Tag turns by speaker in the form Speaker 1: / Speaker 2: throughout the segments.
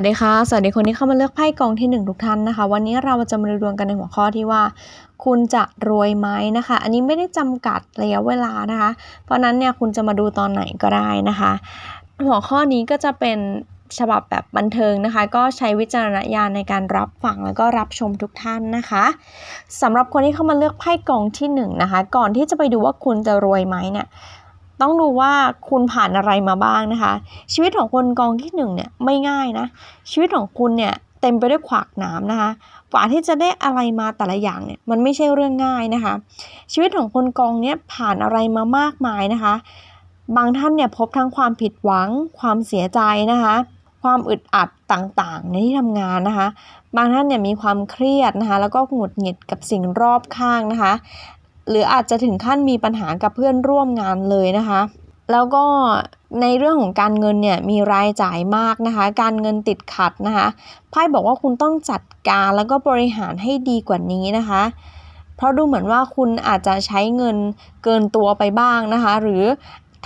Speaker 1: วัสดีค่ะ สวัสดีคนที่เข้ามาเลือกไพ่กองที่ 1 ทุกท่านนะคะ วันนี้เราจะมาดูดวงกันในหัวข้อที่ว่า คุณจะรวยไหมนะคะ อันนี้ไม่ได้จำกัดระยะเวลานะคะ เพราะนั้นเนี่ยคุณจะมาดูตอนไหนก็ได้นะคะ หัวข้อนี้ก็จะเป็นฉบับแบบบันเทิงนะคะ ก็ใช้วิจารณญาณในการรับฟังแล้วก็รับชมทุกท่านนะคะสำหรับคนที่เข้ามาเลือกไพ่กองที่1นงนะคะ ก่อนที่จะไปดูว่าคุณจะรวยไหมเนี่ย ต้องดูว่าคุณผ่านอะไรมาบ้างนะคะ ชีวิตของคนกองที่หนึ่งเนี่ยไม่ง่ายนะ ชีวิตของคุณเนี่ยเต็มไปด้วยขวากหนามนะคะกว่าที่จะได้อะไรมาแต่ละอย่างเนี่ยมันไม่ใช่เรื่องง่ายนะคะ ชีวิตของคนกองเนี้ยผ่านอะไรมามากมายนะคะ บางท่านเนี่ยพบทั้งความผิดหวัง ความเสียใจนะคะ ความอึดอัดต่างๆ ในที่ทำงานนะคะ บางท่านเนี่ยมีความเครียดนะคะ แล้วก็หงุดหงิดกับสิ่งรอบข้างนะคะ หรืออาจจะถึงขั้นมีปัญหากับเพื่อนร่วมงานเลยนะคะ แล้วก็ในเรื่องของการเงินเนี่ยมีรายจ่ายมากนะคะ การเงินติดขัดนะคะไพ่บอกว่าคุณต้องจัดการแล้วก็บริหารให้ดีกว่านี้นะคะ เพราะดูเหมือนว่าคุณอาจจะใช้เงินเกินตัวไปบ้างนะคะ หรือ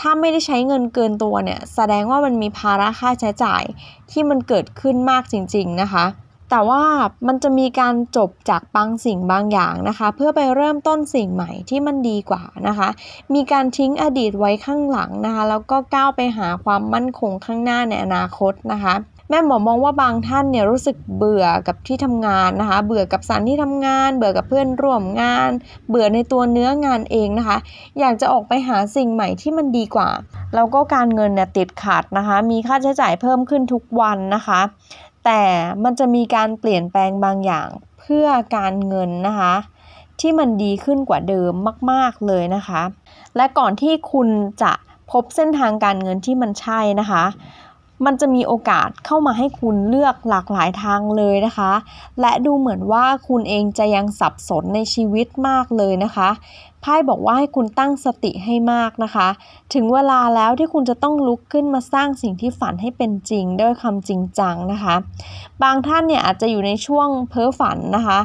Speaker 1: ถ้าไม่ได้ใช้เงินเกินตัวเนี่ย แสดงว่ามันมีภาระค่าใช้จ่ายที่มันเกิดขึ้นมากจริง ๆนะคะ แต่ว่ามันจะมีการจบจากบางสิ่งบางอย่างนะคะ เพื่อไปเริ่มต้นสิ่งใหม่ที่มันดีกว่านะคะ มีการทิ้งอดีตไว้ข้างหลังนะคะ แล้วก็ก้าวไปหาความมั่นคงข้างหน้าในอนาคตนะคะแม่หมอมองว่าบางท่านเนี่ยรู้สึกเบื่อกับที่ทำงานนะคะ เบื่อกับสถานที่ทำงาน เบื่อกับเพื่อนร่วมงาน เบื่อในตัวเนื้องานเองนะคะ อยากจะออกไปหาสิ่งใหม่ที่มันดีกว่า แล้วก็การเงินเนี่ยติดขัดนะคะ มีค่าใช้จ่ายเพิ่มขึ้นทุกวันนะคะ แต่มันจะมีการเปลี่ยนแปลงบางอย่างเพื่อการเงินนะคะ ที่มันดีขึ้นกว่าเดิมมาก ๆเลยนะคะ และก่อนที่คุณจะพบเส้นทางการเงินที่มันใช่นะคะ มันจะมีโอกาสเข้ามาให้คุณเลือกหลากหลายทางเลยนะคะ และดูเหมือนว่าคุณเองจะยังสับสนในชีวิตมากเลยนะคะไพ่บอกว่าให้คุณตั้งสติให้มากนะคะ ถึงเวลาแล้วที่คุณจะต้องลุกขึ้นมาสร้างสิ่งที่ฝันให้เป็นจริงด้วยคำจริงจังนะคะ บางท่านเนี่ยอาจจะอยู่ในช่วงเพ้อฝันนะคะ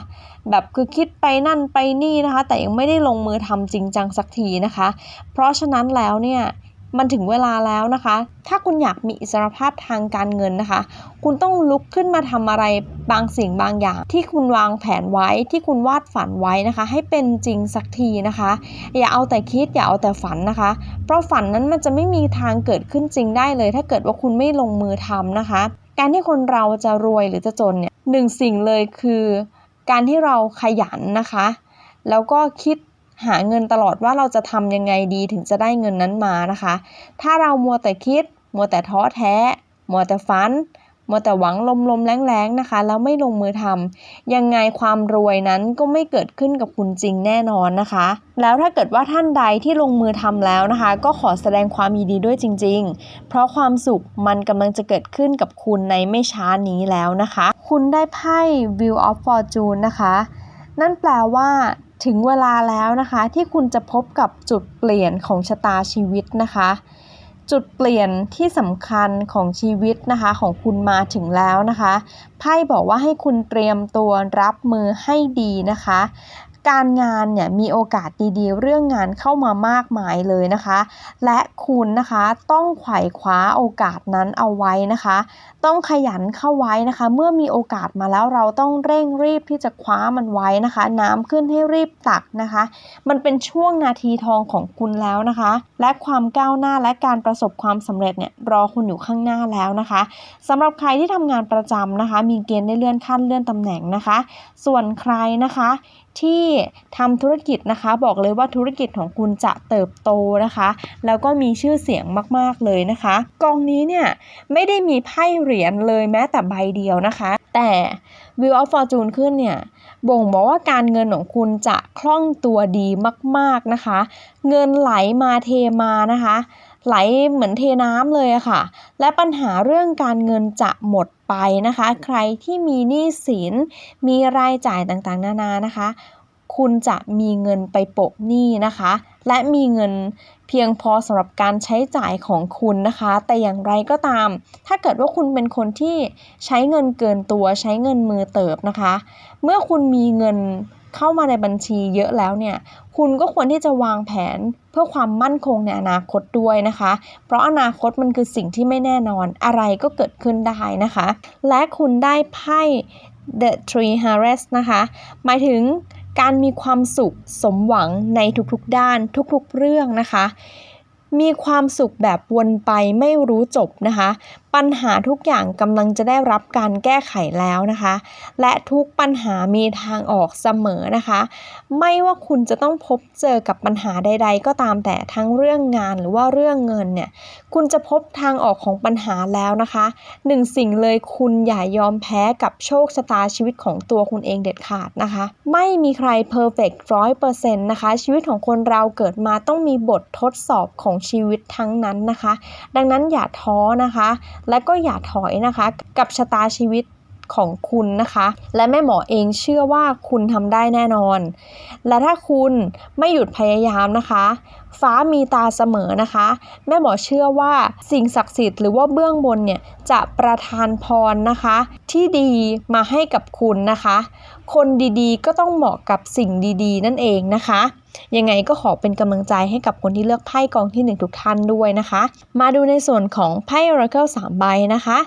Speaker 1: แบบคือคิดไปนั่นไปนี่นะคะ แต่ยังไม่ได้ลงมือทำจริงจังสักทีนะคะ เพราะฉะนั้นแล้วเนี่ย มันถึงเวลาแล้วนะคะ ถ้าคุณอยากมีอิสรภาพทางการเงินนะคะ คุณต้องลุกขึ้นมาทำอะไรบางสิ่งบางอย่าง ที่คุณวางแผนไว้ที่คุณวาดฝันไว้นะคะ ให้เป็นจริงสักทีนะคะ อย่าเอาแต่คิดอย่าเอาแต่ฝันนะคะ เพราะฝันนั้นมันจะไม่มีทางเกิดขึ้นจริงได้เลย ถ้าเกิดว่าคุณไม่ลงมือทำนะคะ การที่คนเราจะรวยหรือจะจนเนี่ยหนึ่งสิ่งเลยคือ การที่เราขยันนะคะ แล้วก็คิด หาเงินตลอดว่าเราจะทำยังไงดีถึงจะได้เงินนั้นมานะคะ ถ้าเรามัวแต่คิด มัวแต่ท้อแท้ มัวแต่ฝัน มัวแต่หวังลมลมแรงแรงนะคะ แล้วไม่ลงมือทำยังไงความรวยนั้นก็ไม่เกิดขึ้นกับคุณจริงแน่นอนนะคะ แล้วถ้าเกิดว่าท่านใดที่ลงมือทำแล้วนะคะ ก็ขอแสดงความยินดีด้วยจริง ๆ เพราะความสุขมันกำลังจะเกิดขึ้นกับคุณในไม่ช้านี้แล้วนะคะ คุณได้ไพ่ View of Fortune นะคะ นั่นแปลว่า ถึงเวลาแล้วนะคะ ที่คุณจะพบกับจุดเปลี่ยนของชะตาชีวิตนะคะ จุดเปลี่ยนที่สำคัญของชีวิตนะคะ ของคุณมาถึงแล้วนะคะไพ่บอกว่าให้คุณเตรียมตัวรับมือให้ดีนะคะ การงานเนี่ยมีโอกาสดีๆ เรื่องงานเข้ามามากมายเลยนะคะ และคุณนะคะต้องไขว่คว้าโอกาสนั้นเอาไว้นะคะ ต้องขยันเข้าไว้นะคะ เมื่อมีโอกาสมาแล้วเราต้องเร่งรีบที่จะคว้ามันไว้นะคะ น้ำขึ้นให้รีบตักนะคะ มันเป็นช่วงนาทีทองของคุณแล้วนะคะ และความก้าวหน้าและการประสบความสำเร็จเนี่ยรอคุณอยู่ข้างหน้าแล้วนะคะสำหรับใครที่ทำงานประจำนะคะ มีเกณฑ์ได้เลื่อนขั้นเลื่อนตำแหน่งนะคะ ส่วนใครนะคะ ที่ทำธุรกิจนะคะ บอกเลยว่าธุรกิจของคุณจะเติบโตนะคะ แล้วก็มีชื่อเสียงมากๆเลยนะคะ กองนี้เนี่ยไม่ได้มีไพ่เหรียญเลยแม้แต่ใบเดียวนะคะ แต่ Wheel of Fortune ขึ้นเนี่ยบ่งบอกว่าการเงินของคุณจะคล่องตัวดีมากๆนะคะ เงินไหลมาเทมานะคะ ไหลเหมือนเทน้ำเลยอะค่ะ และปัญหาเรื่องการเงินจะหมดไปนะคะ ใครที่มีหนี้สิน มีรายจ่ายต่างๆ นานานะคะ คุณจะมีเงินไปโปะหนี้นะคะ และมีเงินเพียงพอสำหรับการใช้จ่ายของคุณนะคะ แต่อย่างไรก็ตาม ถ้าเกิดว่าคุณเป็นคนที่ใช้เงินเกินตัวใช้เงินมือเติบนะคะ เมื่อคุณมีเงินเข้ามาในบัญชีเยอะแล้วเนี่ย คุณก็ควรที่จะวางแผนเพื่อความมั่นคงในอนาคตด้วยนะคะ เพราะอนาคตมันคือสิ่งที่ไม่แน่นอนอะไรก็เกิดขึ้นได้นะคะ และคุณได้ไพ่ The Three Harvest นะคะ หมายถึงการมีความสุขสมหวังในทุกๆด้านทุกๆเรื่องนะคะ มีความสุขแบบวนไปไม่รู้จบนะคะปัญหาทุกอย่างกำลังจะได้รับการแก้ไขแล้วนะคะ และทุกปัญหามีทางออกเสมอนะคะ ไม่ว่าคุณจะต้องพบเจอกับปัญหาใด ๆ ก็ตามแต่ทั้งเรื่องงานหรือว่าเรื่องเงินเนี่ยคุณจะพบทางออกของปัญหาแล้วนะคะหนึ่งสิ่งเลยคุณอย่ายอมแพ้กับโชคชะตาชีวิตของตัวคุณเองเด็ดขาดนะคะ ไม่มีใครเพอร์เฟกต์ร้อยเปอร์เซ็นต์นะคะ ชีวิตของคนเราเกิดมาต้องมีบททดสอบของชีวิตทั้งนั้นนะคะ ดังนั้นอย่าท้อนะคะและก็อย่าถอยนะคะ กับชะตาชีวิตของคุณนะคะ และแม่หมอเองเชื่อว่าคุณทำได้แน่นอน และถ้าคุณไม่หยุดพยายามนะคะ ฟ้ามีตาเสมอนะคะ แม่หมอเชื่อว่าสิ่งศักดิ์สิทธิ์หรือว่าเบื้องบนเนี่ยจะประทานพรนะคะ ที่ดีมาให้กับคุณนะคะ คนดีๆ ก็ต้องเหมาะกับสิ่งดีๆ นั่นเองนะคะ ยังไงก็ขอเป็นกำลังใจให้กับคนที่เลือกไพ่กองที่ 1 ทุกท่านด้วยนะคะ มาดูในส่วนของไพ่ Oracle 3 ใบนะคะ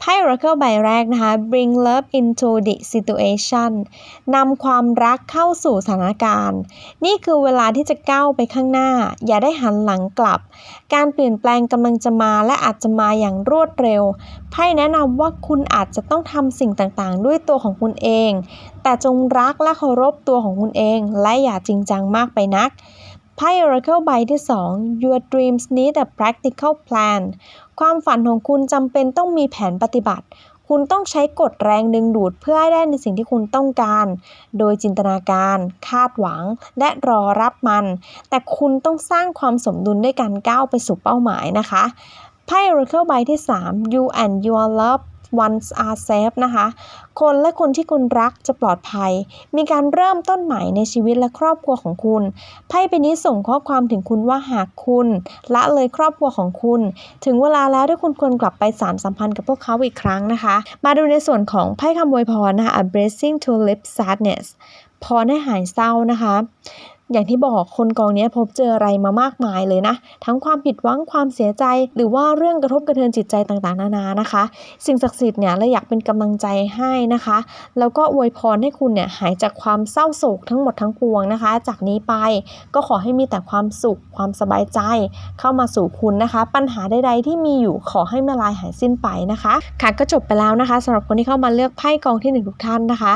Speaker 1: ไพ่ Oracle ใบแรกนะคะ bring love into the situation นำความรักเข้าสู่สถานการณ์ นี่คือเวลาที่จะก้าวไปข้างหน้า อย่าได้หันหลังกลับ การเปลี่ยนแปลงกำลังจะมาและอาจจะมาอย่างรวดเร็ว ไพ่แนะนำว่าคุณอาจจะต้องทำสิ่งต่างๆ ด้วยตัวของคุณเอง แต่จงรักและเคารพตัวของคุณเอง และอย่าจริงจังมากไปนัก ไพ่ Oracle ใบที่ 2 Your dreams need a practical plan ความฝันของคุณจำเป็นต้องมีแผนปฏิบัติ คุณต้องใช้กฎแรงดึงดูดเพื่อให้ได้ในสิ่งที่คุณต้องการ โดยจินตนาการ คาดหวัง และรอรับมัน แต่คุณต้องสร้างความสมดุลด้วยการก้าวไปสู่เป้าหมายนะคะไพ่ Oracle ใบที่ 3 You and your love ones are safe นะคะ คนและคนที่คุณรักจะปลอดภัย มีการเริ่มต้นใหม่ในชีวิตและครอบครัวของคุณ ไพ่ใบนี้ส่งข้อความถึงคุณว่าหากคุณละเลยครอบครัวของคุณ ถึงเวลาแล้วที่คุณควรกลับไปสานสัมพันธ์กับพวกเขาอีกครั้งนะคะ มาดูในส่วนของไพ่คำอวยพรนะคะ A blessing to live sadness พรให้หายเศร้านะคะ อย่างที่บอกคนกองนี้พบเจออะไรมามากมายเลยนะ ทั้งความผิดหวังความเสียใจ หรือว่าเรื่องกระทบกระเทือนจิตใจต่างๆ นานานะคะ สิ่งศักดิ์สิทธิ์เนี่ยเราอยากเป็นกำลังใจให้นะคะ แล้วก็อวยพรให้คุณเนี่ยหายจากความเศร้าโศกทั้งหมดทั้งปวงนะคะ จากนี้ไปก็ขอให้มีแต่ความสุขความสบายใจ เข้ามาสู่คุณนะคะ ปัญหาใดๆ ที่มีอยู่ขอให้มาลายหายสิ้นไปนะคะค่ะก็จบไปแล้วนะคะสำหรับคนที่เข้ามาเลือกไพ่กองที่หนึ่งทุกท่านนะคะ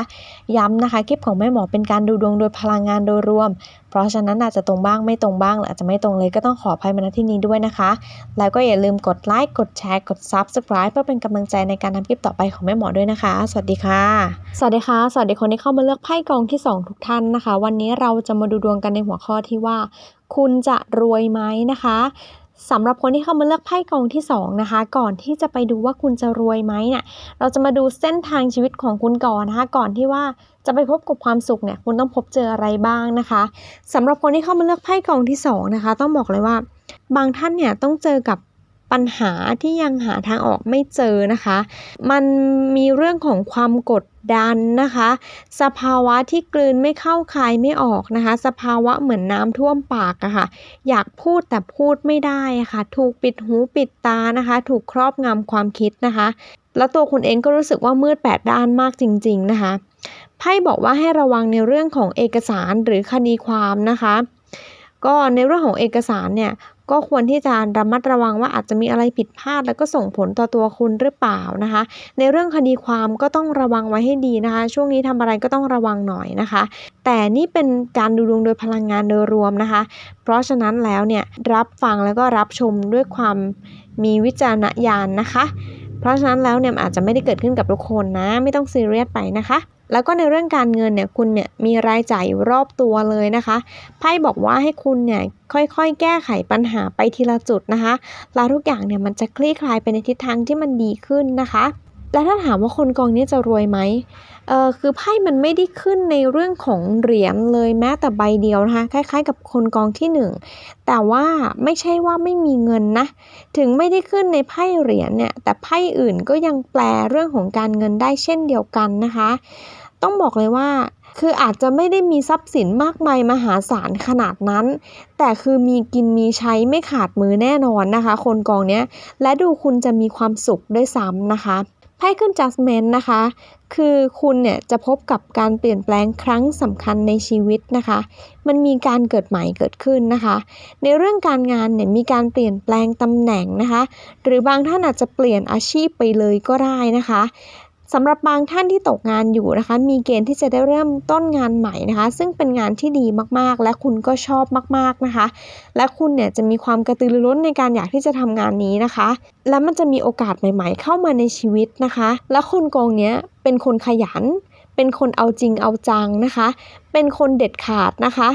Speaker 1: ย้ำนะคะคลิปของแม่หมอเป็นการดูดวงโดยพลังงานโดยรวม เพราะฉะนั้นอาจจะตรงบ้างไม่ตรงบ้างหรืออาจจะไม่ตรงเลยก็ต้องขออภัยมาณที่นี้ด้วยนะคะ แล้วก็อย่าลืมกดไลค์กดแชร์กด Subscribe เพื่อเป็นกำลังใจในการทำคลิปต่อไปของแม่หมอด้วยนะคะ สวัสดีค่ะ สวัสดีค่ะ สวัสดีคนที่เข้ามาเลือกไพ่กองที่ 2 ทุกท่านนะคะ วันนี้เราจะมาดูดวงกันในหัวข้อที่ว่า คุณจะรวยไหมนะคะ สำหรับคนที่เข้ามาเลือกไพ่กองที่ 2 นะคะ ก่อนที่จะไปดูว่าคุณจะรวยไหมเนี่ยเราจะมาดูเส้นทางชีวิตของคุณก่อนนะคะ ก่อนที่ว่าจะไปพบกับความสุขเนี่ยคุณต้องพบเจออะไรบ้างนะคะสำหรับคนที่เข้ามาเลือกไพ่กองที่สองนะคะต้องบอกเลยว่า บางท่านเนี่ยต้องเจอกับ ปัญหาที่ยังหาทางออกไม่เจอนะคะ มันมีเรื่องของความกดดันนะคะ สภาวะที่กลืนไม่เข้าคายไม่ออกนะคะ สภาวะเหมือนน้ำท่วมปากอะคะ่ะ อยากพูดแต่พูดไม่ได้ะคะ่ะ ถูกปิดหูปิดตานะคะ ถูกครอบงำความคิดนะคะ แล้วตัวคุณเองก็รู้สึกว่ามืดแปดด้านมากจริง ๆนะคะ ไพ่บอกว่าให้ระวังในเรื่องของเอกสารหรือคดีความนะคะ ก็ในเรื่องของเอกสารเนี่ย ก็ควรที่จะระมัดระวังว่าอาจจะมีอะไรผิดพลาด แล้วก็ส่งผลต่อตัวคุณหรือเปล่านะคะ ในเรื่องคดีความก็ต้องระวังไว้ให้ดีนะคะ ช่วงนี้ทำอะไรก็ต้องระวังหน่อยนะคะ แต่นี่เป็นการดูดวงโดยพลังงานโดยรวมนะคะ เพราะฉะนั้นแล้วเนี่ยรับฟังแล้วก็รับชมด้วยความมีวิจารณญาณนะคะ เพราะฉะนั้นแล้วเนี่ยอาจจะไม่ได้เกิดขึ้นกับทุกคนนะ ไม่ต้องซีเรียสไปนะคะ แล้วก็ในเรื่องการเงินเนี่ยคุณเนี่ยมีรายจ่ายอยู่รอบตัวเลยนะคะไพ่บอกว่าให้คุณเนี่ยค่อยๆ แก้ไขปัญหาไปทีละจุดนะคะแล้วทุกอย่างเนี่ยมันจะคลี่คลายไปในทิศทางที่มันดีขึ้นนะคะแล้วถ้าถามว่าคนกองนี้จะรวยไหมเออคือไพ่มันไม่ได้ขึ้นในเรื่องของเหรียญเลยแม้แต่ใบเดียวนะคะ คล้ายๆ กับคนกองที่หนึ่งแต่ว่าไม่ใช่ว่าไม่มีเงินนะ ถึงไม่ได้ขึ้นในไพ่เหรียญเนี่ย แต่ไพ่อื่นก็ยังแปลเรื่องของการเงินได้เช่นเดียวกันนะคะ ต้องบอกเลยว่า คืออาจจะไม่ได้มีทรัพย์สินมากมายมหาศาลขนาดนั้น แต่คือมีกินมีใช้ไม่ขาดมือแน่นอนนะคะ คนกองเนี้ย และดูคุณจะมีความสุขด้วยซ้ำนะคะไพ่ขึ้น Judgment นะคะ คือคุณเนี่ยจะพบกับการเปลี่ยนแปลงครั้งสำคัญในชีวิตนะคะ มันมีการเกิดใหม่เกิดขึ้นนะคะ ในเรื่องการงานเนี่ยมีการเปลี่ยนแปลงตำแหน่งนะคะ หรือบางท่านอาจจะเปลี่ยนอาชีพไปเลยก็ได้นะคะ สำหรับบางท่านที่ตกงานอยู่นะคะ มีเกณฑ์ที่จะได้เริ่มต้นงานใหม่นะคะ ซึ่งเป็นงานที่ดีมากๆ และคุณก็ชอบมากๆนะคะ และคุณเนี่ยจะมีความกระตือรือร้นในการอยากที่จะทำงานนี้นะคะ และมันจะมีโอกาสใหม่ ๆ เข้ามาในชีวิตนะคะ และคนกองเนี้ยเป็นคนขยัน เป็นคนเอาจริงเอาจังนะคะ เป็นคนเด็ดขาดนะคะ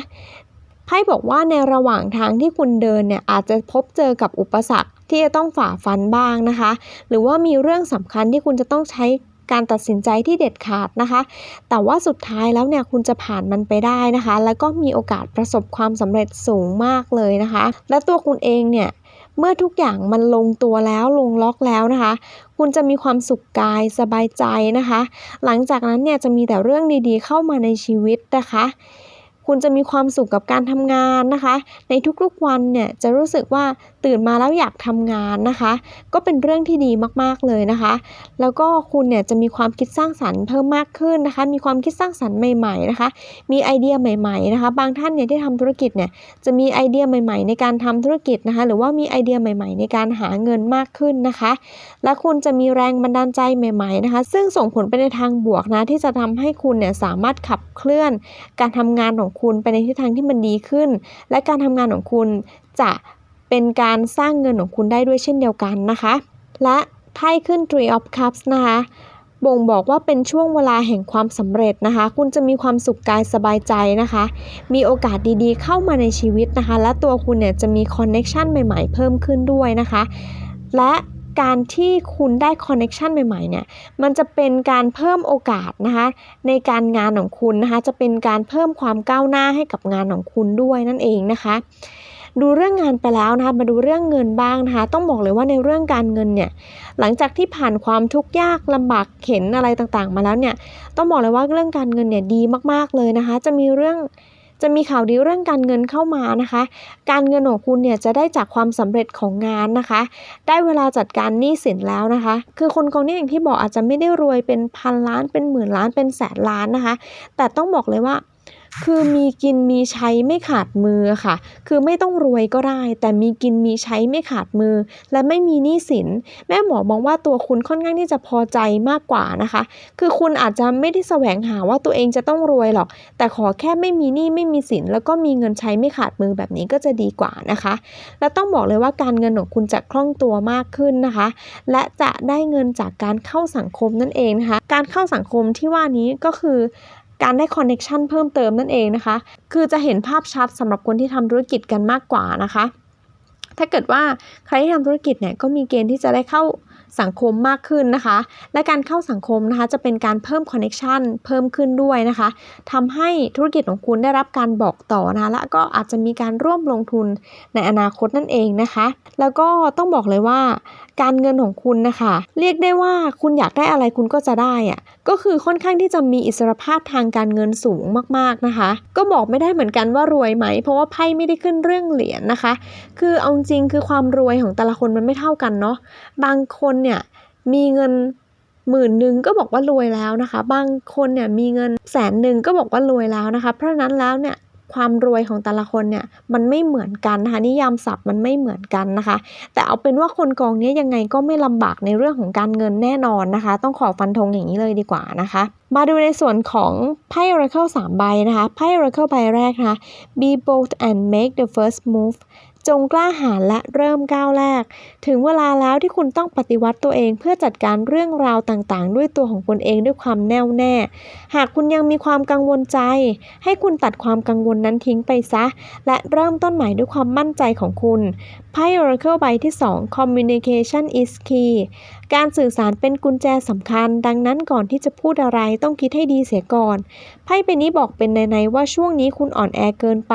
Speaker 1: ไพ่บอกว่าในระหว่างทางที่คุณเดินเนี่ยอาจจะพบเจอกับอุปสรรคที่จะต้องฝ่าฟันบ้างนะคะ หรือว่ามีเรื่องสำคัญที่คุณจะต้องใช้ การตัดสินใจที่เด็ดขาดนะคะ แต่ว่าสุดท้ายแล้วเนี่ยคุณจะผ่านมันไปได้นะคะ แล้วก็มีโอกาสประสบความสำเร็จสูงมากเลยนะคะ และตัวคุณเองเนี่ยเมื่อทุกอย่างมันลงตัวแล้วลงล็อกแล้วนะคะ คุณจะมีความสุขกายสบายใจนะคะ หลังจากนั้นเนี่ยจะมีแต่เรื่องดีๆ เข้ามาในชีวิตนะคะ คุณจะมีความสุขกับการทำงานนะคะ ในทุกๆวันเนี่ยจะรู้สึกว่า ตื่นมาแล้วอยากทำงานนะคะ ก็เป็นเรื่องที่ดีมากๆเลยนะคะ แล้วก็คุณเนี่ยจะมีความคิดสร้างสรรค์เพิ่มมากขึ้นนะคะ มีความคิดสร้างสรรค์ใหม่ๆนะคะ มีไอเดียใหม่ๆนะคะ บางท่านเนี่ยที่ทำธุรกิจเนี่ยจะมีไอเดียใหม่ๆ ในการทำธุรกิจนะคะ หรือว่ามีไอเดียใหม่ ๆ ในการหาเงินมากขึ้นนะคะ และคุณจะมีแรงบันดาลใจใหม่ๆนะคะ ซึ่งส่งผลไปในทางบวกนะที่จะทำให้คุณเนี่ยสามารถขับเคลื่อน การทำงานของคุณไปในทิศทางที่มันดีขึ้น และการทำงานของคุณจะ เป็นการสร้างเงินของคุณได้ด้วยเช่นเดียวกันนะคะ และไพ่ขึ้น Three of Cups นะคะบ่งบอกว่าเป็นช่วงเวลาแห่งความสำเร็จนะคะ คุณจะมีความสุขกายสบายใจนะคะ มีโอกาสดีๆ เข้ามาในชีวิตนะคะ และตัวคุณเนี่ยจะมีคอนเน็ชันใหม่ๆ เพิ่มขึ้นด้วยนะคะ และการที่คุณได้คอนเน็ชันใหม่ๆเนี่ย มันจะเป็นการเพิ่มโอกาสนะคะ ในการงานของคุณนะคะ จะเป็นการเพิ่มความก้าวหน้าให้กับงานของคุณด้วยนั่นเองนะคะ ดูเรื่องงานไปแล้วนะคะมาดูเรื่องเงินบ้างนะคะ ต้องบอกเลยว่าในเรื่องการเงินเนี่ยหลังจากที่ผ่านความทุกข์ยากลำบากเข็นอะไรต่างๆ มาแล้วเนี่ยต้องบอกเลยว่าเรื่องการเงินเนี่ยดีมากๆเลยนะคะ จะมีเรื่องจะมีข่าวดีเรื่องการเงินเข้ามานะคะ การเงินของคุณเนี่ยจะได้จากความสำเร็จของงานนะคะ ได้เวลาจัดการหนี้สินแล้วนะคะ คือคนกองเนี้อย่างที่บอกอาจจะไม่ได้รวยเป็นพันล้านเป็นหมื่นล้านเป็นแสนล้านนะคะ แต่ต้องบอกเลยว่า คือมีกินมีใช้ไม่ขาดมือค่ะ คือไม่ต้องรวยก็ได้ แต่มีกินมีใช้ไม่ขาดมือ และไม่มีหนี้สิน แม่หมอมองว่าตัวคุณค่อนข้างที่จะพอใจมากกว่านะคะ คือคุณอาจจะไม่ได้แสวงหาว่าตัวเองจะต้องรวยหรอก แต่ขอแค่ไม่มีหนี้ไม่มีสิน แล้วก็มีเงินใช้ไม่ขาดมือแบบนี้ก็จะดีกว่านะคะ และต้องบอกเลยว่าการเงินของคุณจะคล่องตัวมากขึ้นนะคะ และจะได้เงินจากการเข้าสังคมนั่นเองนะคะ การเข้าสังคมที่ว่านี้ก็คือ การได้คอนเน็ชันเพิ่มเติมนั่นเองนะคะ คือจะเห็นภาพชัดสำหรับคนที่ทำธุรกิจกันมากกว่านะคะ ถ้าเกิดว่าใครที่ทำธุรกิจเนี่ยก็มีเกณฑ์ที่จะได้เข้าสังคมมากขึ้นนะคะ และการเข้าสังคมนะคะจะเป็นการเพิ่มคอนเน็ชันเพิ่มขึ้นด้วยนะคะทำให้ธุรกิจของคุณได้รับการบอกต่อนะคะและก็อาจจะมีการร่วมลงทุนในอนาคตนั่นเองนะคะ แล้วก็ต้องบอกเลยว่า การเงินของคุณนะคะ เรียกได้ว่าคุณอยากได้อะไรคุณก็จะได้อะก็คือค่อนข้างที่จะมีอิสรภาพทางการเงินสูงมากๆนะคะ ก็บอกไม่ได้เหมือนกันว่ารวยไหม เพราะว่าไพ่ไม่ได้ขึ้นเรื่องเหรียญนะคะ คือเอาจริงคือความรวยของแต่ละคนมันไม่เท่ากันเนาะบางคนเนี่ยมีเงินหมื่นหนึ่งก็บอกว่ารวยแล้วนะคะ บางคนเนี่ยมีเงินแสนหนึ่งก็บอกว่ารวยแล้วนะคะ เพราะฉะนั้นแล้วเนี่ย ความรวยของแต่ละคนเนี่ยมันไม่เหมือนกันนะคะนิยามศัพท์มันไม่เหมือนกันนะคะ แต่เอาเป็นว่าคนกองนี้ยังไงก็ไม่ลำบากในเรื่องของการเงินแน่นอนนะคะ ต้องขอฟันธงอย่างนี้เลยดีกว่านะคะ มาดูในส่วนของไพ่ Oracle 3 ใบนะคะไพ่ Oracle ใบแรกนะคะ be bold and make the first move จงกล้าหาญและเริ่มก้าวแรก ถึงเวลาแล้วที่คุณต้องปฏิวัติตัวเองเพื่อจัดการเรื่องราวต่างๆ ด้วยตัวของคุณเองด้วยความแน่วแน่ หากคุณยังมีความกังวลใจ ให้คุณตัดความกังวลนั้นทิ้งไปซะ และเริ่มต้นใหม่ด้วยความมั่นใจของคุณ ไพ่ Oracle ใบที่ 2 Communication is key การสื่อสารเป็นกุญแจสำคัญ ดังนั้นก่อนที่จะพูดอะไรต้องคิดให้ดีเสียก่อน ไพ่ใบนี้บอกเป็นใน ๆ ว่าช่วงนี้คุณอ่อนแอเกินไป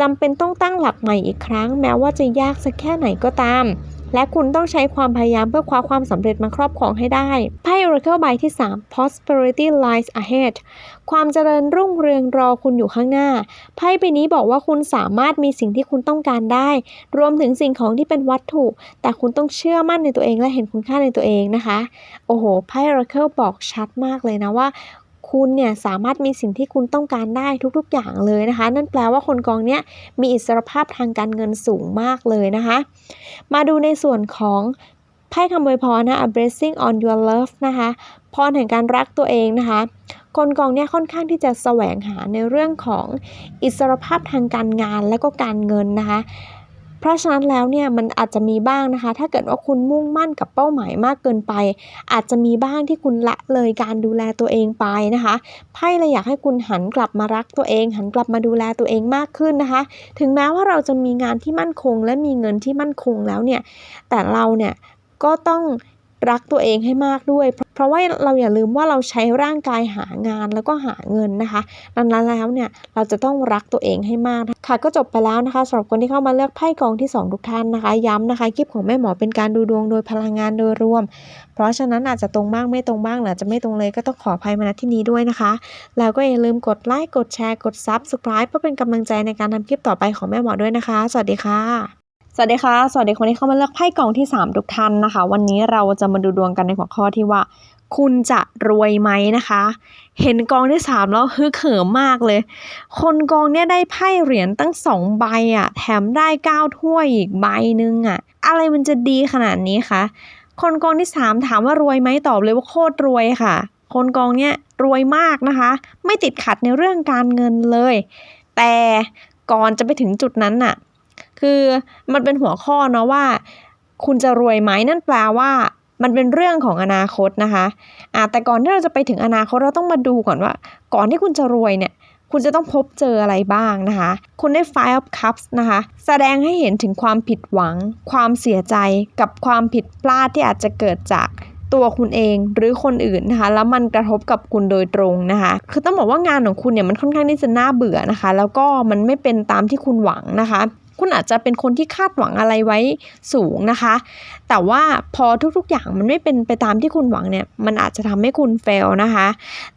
Speaker 1: จำเป็นต้องตั้งหลักใหม่อีกครั้ง แม้ว่าจะยากสักแค่ไหนก็ตาม และคุณต้องใช้ความพยายามเพื่อคว้าความสำเร็จมาครอบครองให้ได้ ไพ่ Oracle ใบที่ 3 Prosperity lies ahead ความเจริญรุ่งเรืองรอคุณอยู่ข้างหน้า ไพ่ใบนี้บอกว่าคุณสามารถมีสิ่งที่คุณต้องการได้ รวมถึงสิ่งของที่เป็นวัตถุ แต่คุณต้องเชื่อมั่นในตัวเองและเห็นคุณค่าในตัวเองนะคะ โอ้โห ไพ่ Oracle บอกชัดมากเลยนะว่า คุณเนี่ยสามารถมีสิ่งที่คุณต้องการได้ทุกๆ อย่างเลยนะคะ นั่นแปลว่าคนกองเนี้ยมีอิสรภาพทางการเงินสูงมากเลยนะคะ มาดูในส่วนของไพ่คำอวยพรนะ A blessing on your love นะคะพรแห่งการรักตัวเองนะคะ คนกองเนี่ยค่อนข้างที่จะแสวงหาในเรื่องของอิสรภาพทางการงานและก็การเงินนะคะ เพราะฉะนั้นแล้วเนี่ยมันอาจจะมีบ้างนะคะ ถ้าเกิดว่าคุณมุ่งมั่นกับเป้าหมายมากเกินไป อาจจะมีบ้างที่คุณละเลยการดูแลตัวเองไปนะคะไพ่เลยอยากให้คุณหันกลับมารักตัวเอง หันกลับมาดูแลตัวเองมากขึ้นนะคะ ถึงแม้ว่าเราจะมีงานที่มั่นคง และมีเงินที่มั่นคงแล้วเนี่ยแต่เราเนี่ยก็ต้อง รักตัวเองให้มากด้วย เพราะว่าเราอย่าลืมว่าเราใช้ร่างกายหางานแล้วก็หาเงินนะคะดังนั้นแล้วเนี่ยเราจะต้องรักตัวเองให้มากค่ะก็จบไปแล้วนะคะสำหรับคนที่เข้ามาเลือกไพ่กองที่ 2 ทุกท่านนะคะ ย้ำนะคะคลิปของแม่หมอเป็นการดูดวงโดยพลังงานโดยรวม เพราะฉะนั้นอาจจะตรงบ้างไม่ตรงบ้างหรือจะไม่ตรงเลยก็ต้องขออภัยมาณที่นี้ด้วยนะคะ แล้วก็อย่าลืมกดไลค์กดแชร์กด Subscribe เพื่อเป็นกำลังใจในการทำคลิปต่อไปของแม่หมอด้วยนะคะ สวัสดีค่ะ สวัสดีค่ะ สวัสดีคนที่เข้ามาเลือกไพ่กล่องที่ 3 ทุกท่านนะคะ วันนี้เราจะมาดูดวงกันในหัวข้อที่ว่า คุณจะรวยไหมนะคะ เห็นกองที่ 3 แล้วฮึกเหิมมากเลย คนกองเนี่ยได้ไพ่เหรียญตั้ง 2 ใบอะ่ะ แถมได้ 9 ถ้วยอีกใบหนึงอะ่ะ อะไรมันจะดีขนาดนี้คะ คนกองที่ 3 ถามว่ารวยไหมตอบเลยว่าโคตรรวยค่ะ คนกองเนี่ยรวยมากนะคะ ไม่ติดขัดในเรื่องการเงินเลย แต่ก่อนจะไปถึงจุดนั้นน่ะ คือมันเป็นหัวข้อเนาะว่า คุณจะรวยไหมนั่นแปลว่ามันเป็นเรื่องของอนาคตนะคะอ่าแต่ก่อนที่เราจะไปถึงอนาคตเราต้องมาดูก่อนว่า ก่อนที่คุณจะรวยเนี่ยคุณจะต้องพบเจออะไรบ้างนะคะ คุณได้ Five of Cups นะคะ แสดงให้เห็นถึงความผิดหวัง ความเสียใจ กับความผิดพลาดที่อาจจะเกิดจากตัวคุณเองหรือคนอื่นนะคะ แล้วมันกระทบกับคุณโดยตรงนะคะ คือต้องบอกว่างานของคุณเนี่ยมันค่อนข้างที่จะน่าเบื่อนะคะ แล้วก็มันไม่เป็นตามที่คุณหวังนะคะ คุณอาจจะเป็นคนที่คาดหวังอะไรไว้สูงนะคะ แต่ว่าพอทุกๆอย่างมันไม่เป็นไปตามที่คุณหวังเนี่ย มันอาจจะทำให้คุณเฟลนะคะ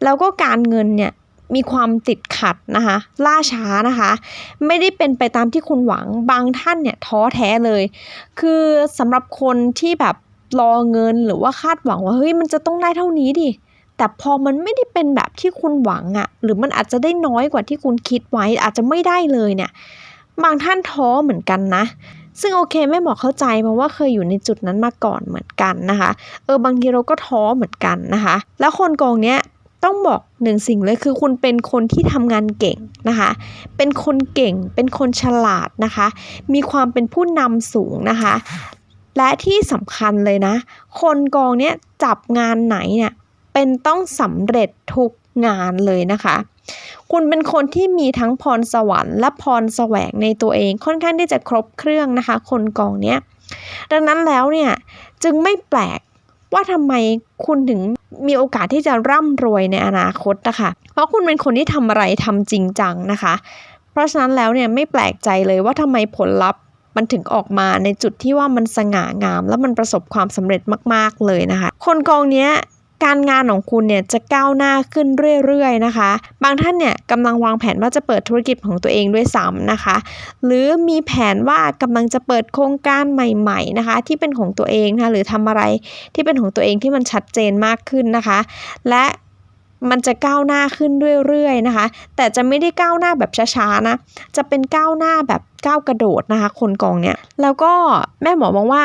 Speaker 1: แล้วก็การเงินเนี่ยมีความติดขัดนะคะ ล่าช้านะคะ ไม่ได้เป็นไปตามที่คุณหวัง บางท่านเนี่ยท้อแท้เลย คือสำหรับคนที่แบบรอเงินหรือว่าคาดหวังว่าเฮ้ยมันจะต้องได้เท่านี้ดิแต่พอมันไม่ได้เป็นแบบที่คุณหวังอะ่ะ หรือมันอาจจะได้น้อยกว่าที่คุณคิดไว้ อาจจะไม่ได้เลยเนี่ย บางท่านท้อเหมือนกันนะ ซึ่งโอเคแม่หมอเข้าใจเพราะว่าเคยอยู่ในจุดนั้นมาก่อนเหมือนกันนะคะ เออบางทีเราก็ท้อเหมือนกันนะคะ แล้วคนกองเนี้ยต้องบอกหนึ่งสิ่งเลยคือคุณเป็นคนที่ทำงานเก่งนะคะ เป็นคนเก่ง เป็นคนฉลาดนะคะ มีความเป็นผู้นำสูงนะคะ และที่สำคัญเลยนะ คนกองเนี้ยจับงานไหนเนี่ยเป็นต้องสำเร็จทุกงานเลยนะคะ คุณเป็นคนที่มีทั้งพรสวรรค์และพรแสวงในตัวเองค่อนข้างที่จะครบเครื่องนะคะ คนกองเนี้ยดังนั้นแล้วเนี่ยจึงไม่แปลกว่าทำไมคุณถึงมีโอกาสที่จะร่ำรวยในอนาคตนะคะ เพราะคุณเป็นคนที่ทำอะไรทำจริงจังนะคะ เพราะฉะนั้นแล้วเนี่ยไม่แปลกใจเลยว่าทำไมผลลัพธ์มันถึงออกมาในจุดที่ว่ามันสง่างาม และมันประสบความสำเร็จมาก ๆเลยนะคะ คนกองเนี้ย การงานของคุณเนี่ยจะก้าวหน้าขึ้นเรื่อยๆนะคะ บางท่านเนี่ยกำลังวางแผนว่าจะเปิดธุรกิจของตัวเองด้วยซ้ำนะคะ หรือมีแผนว่ากำลังจะเปิดโครงการใหม่ๆนะคะที่เป็นของตัวเองนะคะหรือทำอะไรที่เป็นของตัวเองที่มันชัดเจนมากขึ้นนะคะ และมันจะก้าวหน้าขึ้นเรื่อยๆนะคะ แต่จะไม่ได้ก้าวหน้าแบบช้าๆนะ จะเป็นก้าวหน้าแบบก้าวกระโดดนะคะ คนกองเนี่ย แล้วก็แม่หมอมองว่า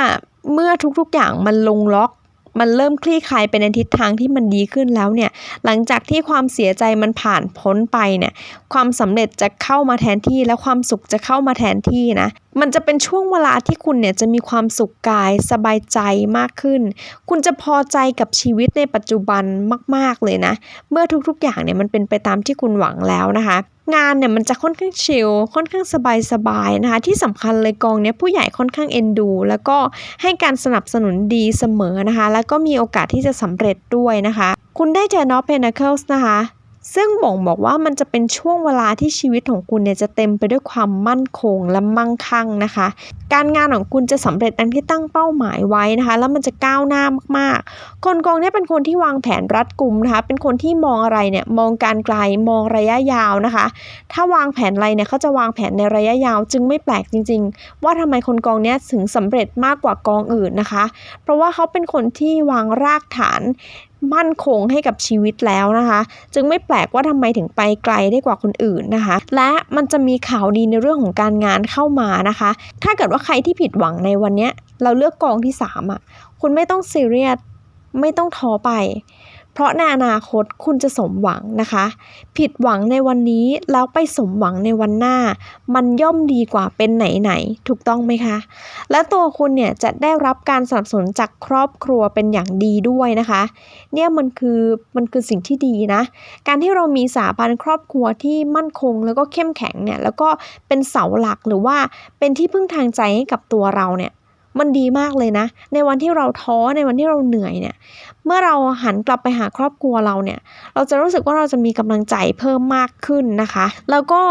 Speaker 1: เมื่อทุกๆอย่างมันลงล็อก มันเริ่มคลี่คลายไปในทิศทางที่มันดีขึ้นแล้วเนี่ย หลังจากที่ความเสียใจมันผ่านพ้นไปเนี่ย ความสำเร็จจะเข้ามาแทนที่และความสุขจะเข้ามาแทนที่นะ มันจะเป็นช่วงเวลาที่คุณเนี่ยจะมีความสุขกายสบายใจมากขึ้น คุณจะพอใจกับชีวิตในปัจจุบันมาก ๆเลยนะ เมื่อทุกๆอย่างเนี่ยมันเป็นไปตามที่คุณหวังแล้วนะคะ งานเนี่ยมันจะค่อนข้างชิลค่อนข้างสบายๆนะคะที่สำคัญเลยกองเนี้ยผู้ใหญ่ค่อนข้างเอ็นดู แล้วก็ให้การสนับสนุนดีเสมอนะคะ แล้วก็มีโอกาสที่จะสำเร็จด้วยนะคะ คุณได้เจอ Nine of Pentacles นะคะ ซึ่งบ่งบอกว่ามันจะเป็นช่วงเวลาที่ชีวิตของคุณเนี่ยจะเต็มไปด้วยความมั่นคงและมั่งคั่งนะคะ การงานของคุณจะสำเร็จดังที่ตั้งเป้าหมายไว้นะคะ แล้วมันจะก้าวหน้ามากๆ คนกองเนี่ยเป็นคนที่วางแผนรัดกุมนะคะ เป็นคนที่มองอะไรเนี่ยมองการไกลมองระยะยาวนะคะ ถ้าวางแผนอะไรเนี่ยเขาจะวางแผนในระยะยาว จึงไม่แปลกจริง ๆ ว่าทำไมคนกองเนี้ยถึงสำเร็จมากกว่ากองอื่นนะคะ เพราะว่าเขาเป็นคนที่วางรากฐาน มั่นคงให้กับชีวิตแล้วนะคะ จึงไม่แปลกว่าทำไมถึงไปไกลได้กว่าคนอื่นนะคะ และมันจะมีข่าวดีในเรื่องของการงานเข้ามานะคะ ถ้าเกิดว่าใครที่ผิดหวังในวันนี้เราเลือกกองที่สามอะคุณไม่ต้องซีเรียสไม่ต้องท้อไป ราะในอนาคตคุณจะสมหวังนะคะ ผิดหวังในวันนี้แล้วไปสมหวังในวันหน้า มันย่อมดีกว่าเป็นไหนๆถูกต้องไหมคะ และตัวคุณเนี่ยจะได้รับการสนับสนุนจากครอบครัวเป็นอย่างดีด้วยนะคะ เนี่ยมันคือมันคือสิ่งที่ดีนะ การที่เรามีสถาบันครอบครัวที่มั่นคงแล้วก็เข้มแข็งเนี่ยแล้วก็เป็นเสาหลักหรือว่าเป็นที่พึ่งทางใจให้กับตัวเราเนี่ย มันดีมากเลยนะ ในวันที่เราท้อในวันที่เราเหนื่อยเนี่ย เมื่อเราหันกลับไปหาครอบครัวเราเนี่ย เราจะรู้สึกว่าเราจะมีกำลังใจเพิ่มมากขึ้นนะคะ แล้วก็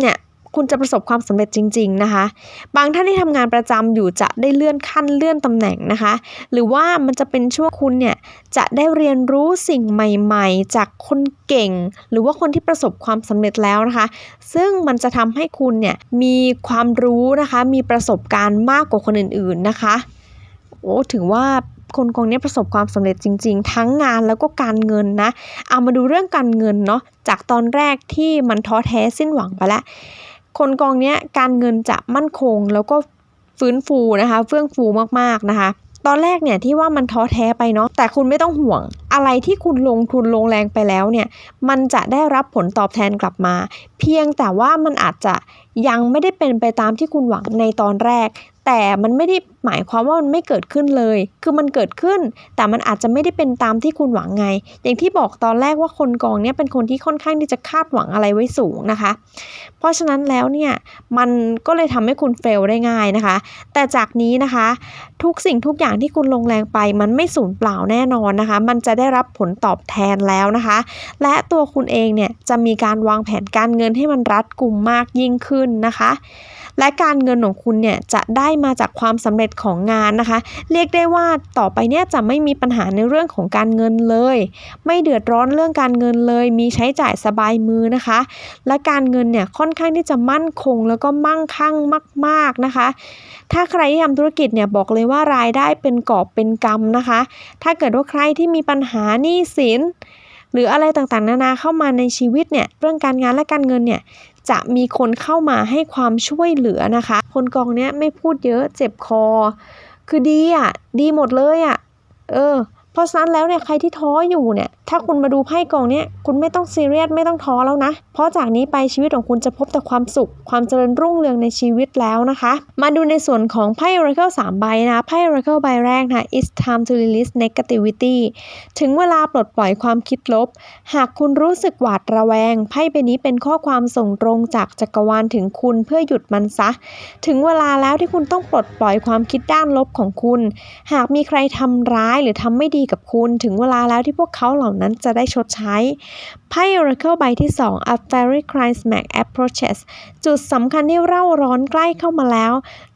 Speaker 1: เนี่ย คุณจะประสบความสำเร็จจริง ๆนะคะ บางท่านที่ทำงานประจำอยู่จะได้เลื่อนขั้นเลื่อนตำแหน่งนะคะ หรือว่ามันจะเป็นช่วงคุณเนี่ยจะได้เรียนรู้สิ่งใหม่ ๆ จากคนเก่ง หรือว่าคนที่ประสบความสำเร็จแล้วนะคะ ซึ่งมันจะทำให้คุณเนี่ยมีความรู้นะคะ มีประสบการณ์มากกว่าคนอื่น ๆนะคะโอ้ถือว่าคนกองนี้ประสบความสำเร็จจริง ๆ ทั้งงานแล้วก็การเงินนะ เอามาดูเรื่องการเงินเนาะจากตอนแรกที่มันท้อแท้สิ้นหวังไปแล้ว คนกองเนี้ยการเงินจะมั่นคงแล้วก็ฟื้นฟูนะคะ เฟื่องฟูมากๆนะคะ ตอนแรกเนี่ยที่ว่ามันท้อแท้ไปเนาะแต่คุณไม่ต้องห่วง อะไรที่คุณลงทุนลงแรงไปแล้วเนี่ย มันจะได้รับผลตอบแทนกลับมา เพียงแต่ว่ามันอาจจะยังไม่ได้เป็นไปตามที่คุณหวังในตอนแรก แต่มันไม่ได้หมายความว่ามันไม่เกิดขึ้นเลย คือมันเกิดขึ้น แต่มันอาจจะไม่ได้เป็นตามที่คุณหวังไง อย่างที่บอกตอนแรกว่าคนกองเนี่ยเป็นคนที่ค่อนข้างที่จะคาดหวังอะไรไว้สูงนะคะ เพราะฉะนั้นแล้วเนี่ยมันก็เลยทำให้คุณเฟลได้ง่ายนะคะ แต่จากนี้นะคะ ทุกสิ่งทุกอย่างที่คุณลงแรงไป มันไม่สูญเปล่าแน่นอนนะคะ มันจะได้รับผลตอบแทนแล้วนะคะ และตัวคุณเองเนี่ยจะมีการวางแผนการเงินให้มันรัดกุมมากยิ่งขึ้นนะคะ และการเงินของคุณเนี่ยจะได้มาจากความสำเร็จของงานนะคะ เรียกได้ว่าต่อไปเนี่ยจะไม่มีปัญหาในเรื่องของการเงินเลย ไม่เดือดร้อนเรื่องการเงินเลย มีใช้จ่ายสบายมือนะคะ และการเงินเนี่ยค่อนข้างที่จะมั่นคงแล้วก็มั่งคั่งมากๆนะคะ ถ้าใครที่ทำธุรกิจเนี่ยบอกเลยว่ารายได้เป็นกอบเป็นกำนะคะ ถ้าเกิดว่าใครที่มีปัญหาหนี้สินหรืออะไรต่างๆ นานาเข้ามาในชีวิตเนี่ยเรื่องการงานและการเงินเนี่ย จะมีคนเข้ามาให้ความช่วยเหลือนะคะ คนกองเนี้ยไม่พูดเยอะเจ็บคอ คือดีอะ ดีหมดเลยอะ เออ เพราะฉะนั้นแล้วเนี่ยใครที่ท้ออยู่เนี่ย ถ้าคุณมาดูไพ่กองเนี้ยคุณไม่ต้องซีเรียสไม่ต้องท้อแล้วนะ เพราะจากนี้ไปชีวิตของคุณจะพบแต่ความสุข ความเจริญรุ่งเรืองในชีวิตแล้วนะคะ มาดูในส่วนของไพ่ Oracle 3 ใบนะไพ่ Oracle ใบแรกนะ It's time to release negativity ถึงเวลาปลดปล่อยความคิดลบ หากคุณรู้สึกหวาดระแวง ไพ่ใบนี้เป็นข้อความส่งตรงจากจักรวาลถึงคุณเพื่อหยุดมันซะ ถึงเวลาแล้วที่คุณต้องปลดปล่อยความคิดด้านลบของคุณ หากมีใครทำร้ายหรือทำไม่ดีกับคุณถึงเวลาแล้วที่พวกเขาเหล่านั้นจะได้ชดใช้ ไพ่ Oracle ใบที่ 2 A Fairy Climax Approaches จุดสำคัญที่เร่าร้อนใกล้เข้ามาแล้ว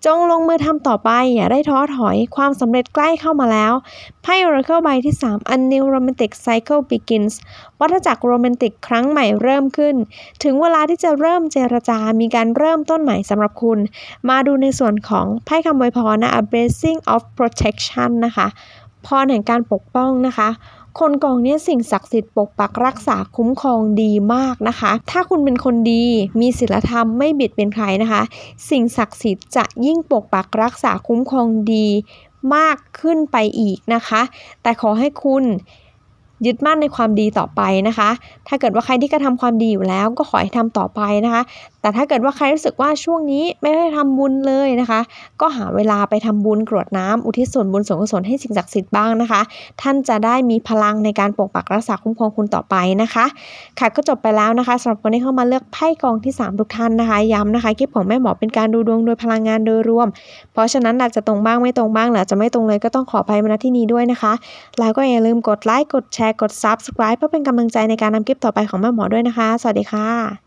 Speaker 1: จงลงมือทำต่อไป อย่าได้ท้อถอยความสำเร็จใกล้เข้ามาแล้ว ไพ่ Oracle ใบที่ 3 A New Romantic Cycle Begins วัฏจักรโรแมนติกครั้งใหม่เริ่มขึ้น ถึงเวลาที่จะเริ่มเจรจา มีการเริ่มต้นใหม่สำหรับคุณ มาดูในส่วนของไพ่คำอวยพรนะ A Blessing of Protection นะคะ พรแห่งการปกป้องนะคะ คนกองนี้สิ่งศักดิ์สิทธิ์ปกปักรักษาคุ้มครองดีมากนะคะ ถ้าคุณเป็นคนดีมีศีลธรรมไม่เบิดเป็นใครนะคะ สิ่งศักดิ์สิทธิ์จะยิ่งปกปักรักษาคุ้มครองดีมากขึ้นไปอีกนะคะ แต่ขอให้คุณยึดมั่นในความดีต่อไปนะคะ ถ้าเกิดว่าใครที่กระทำความดีอยู่แล้วก็ขอให้ทำต่อไปนะคะ แต่ถ้าเกิดว่าใครรู้สึกว่าช่วงนี้ไม่ได้ทำบุญเลยนะคะ ก็หาเวลาไปทำบุญกรวดน้ำอุทิศส่วนบุญส่วนกุศลให้สิ่งศักดิ์สิทธิ์บ้างนะคะ ท่านจะได้มีพลังในการปกปักรักษาคุ้มครองคุณต่อไปนะคะค่ะก็จบไปแล้วนะคะสำหรับคนที่เข้ามาเลือกไพ่กองที่ 3 ทุกท่านนะคะย้ำนะคะคลิปของแม่หมอเป็นการดูดวงโดยพลังงานโดยรวม เพราะฉะนั้นอาจจะตรงบ้างไม่ตรงบ้างหรือจจะไม่ตรงเลยก็ต้องขออภัยมาณที่นี้ด้วยนะคะ แล้วก็อย่าลืมกดไลค์กดแชร์กด Subscribe เพื่อเป็นกำลังใจในการนำคลิปต่อไปของแม่หมอด้วยนะคะ สวัสดีค่ะ